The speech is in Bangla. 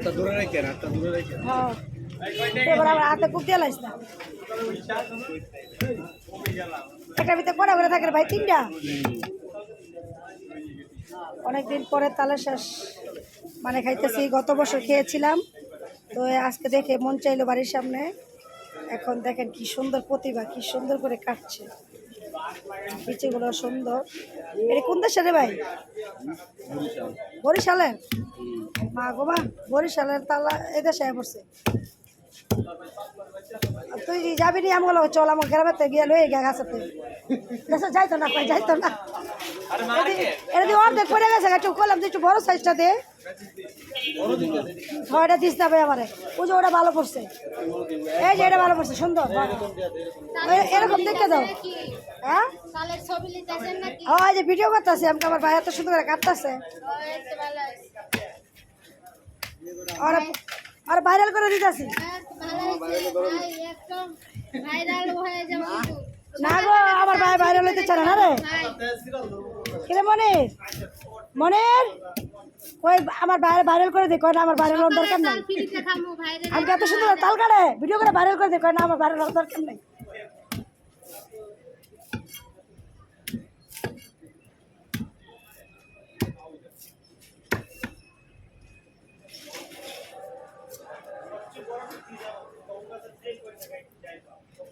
হাতটা দূরে দূরে এবার হাতে করে থাকে ভাই অনেকদিন পরে তালে শেষ। মানে খাইতেছি, গত বছর খেয়েছিলাম। তো আজকে দেখে মন চাইলো বাড়ির সামনে। এখন দেখেন কি সুন্দর প্রতিভা কি সুন্দর করে কাটছে। পিচিগুলো সুন্দর। এটা কোন দেশের রে ভাই? বরিশালের? মা গো মা বরিশালের তালা এদেশে পড়ছে। তুই যাবি নি আমি বলো চল আমার গ্রামেতে গিয়ে লয়ে গিয়ে গাছাতে। দেশে যাইতো না কই যাইতো না। এটা দিয়ে অর্ধেক পড়ে গেছে একটু করলাম যে একটু বড় সাইজটা দে। ছয়টা দিস না ভাই আমারে। ওই যে ওটা ভালো পড়ছে। এই যে এটা ভালো পড়ছে সুন্দর এরকম দেখতে দাও। হ্যাঁ? কালের ছবি লিখতেছেন নাকি? ও এই যে ভিডিও করতেছে আমাকে আমার ভাই এত সুন্দর করে কাটতেছে। ও, এই তো ভালো আছে। আর আর ভাইরাল করে দিতেছি। না গো আমার ভাই ভাইরাল হইতে চায় না রে। কিরে মনির? মনির? ওই আমার ভাই ভাইরাল করে দে কয় না আমার ভাইরাল হওয়ার দরকার নাই। আমাকে এত সুন্দর তাল কাটে ভিডিও করে ভাইরাল করে দে কয় না আমার ভাইরাল হওয়ার দরকার নাই। কিছু করার ছিল তো ওটা তো চেক করে নেবে যাই তো